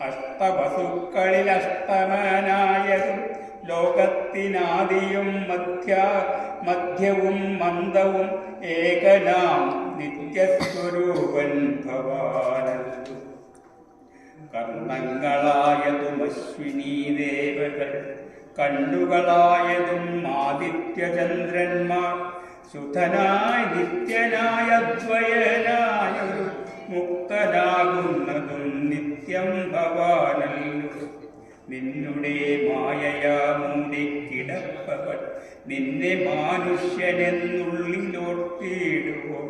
അഷ്ടവസുക്കളിൽ അഷ്ടമനായതും ലോകത്തിനാദിയും മധ്യ മധ്യവും മന്ദവും ഏകനാം നിത്യസ്വരൂപൻ ഭവാനു കർണങ്ങളായതും അശ്വിനീ ദേവകൾ കണ്ണുകളായതും ആദിത്യചന്ദ്രന്മാർ സുധനായ നിത്യനായ ദ്വയനായൊരു നിന്നുടെ മായയാ മൂടിക്കിടപ്പവൾ നിന്നെ മാനുഷ്യനെന്നുള്ളിലോട്ടിടുവോ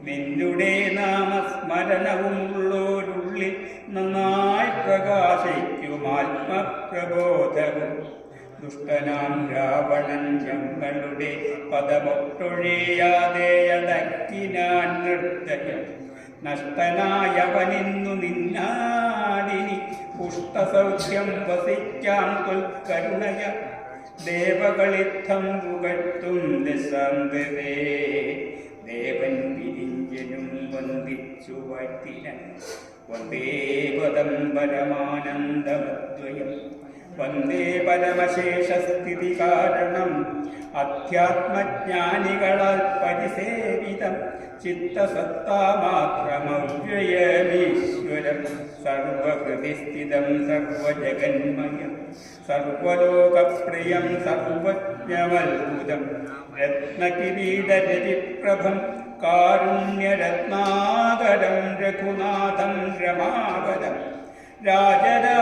നിന്നുടെ നാമസ്മരണവുമുള്ളോരുള്ളിൽ നന്നായി പ്രകാശിക്കും ആത്മപ്രബോധവും ദുഷ്ടനാം രാവണൻ ഞങ്ങളുടെ പദമൊട്ടൊഴിയാതെ അടക്കിനാൻ നിർദ്ദയം നഷ്ടനായവനിന്നു നിന്നാടിനി പുഷ്ടസൗഖ്യം വസിക്കാം തുൽക്കരുണയ ദേവകളിത്തം പുകഴ്ത്തും ദശാന്തരേ. ദേവൻ പിരിഞ്ചനും വന്ദിച്ചു വാഴ്ത്തിനൻ വന്ദേ പദം പരമാനന്ദമദ്വയം वंदे परमशेषस्थितिकारणम् अध्यात्मज्ञानिगणात् परिसेवितं चित्तसत्तामात्रमव्ययमीश्वरं सर्वकृतिस्थितं सर्वजगन्मयं। सर्वलोकप्रियं सर्वज्ञमद्भुतं। रत्नकिरीटरतिप्रभं कारुण्यरत्नाकरं रघुनाथं रमाकरं राजरा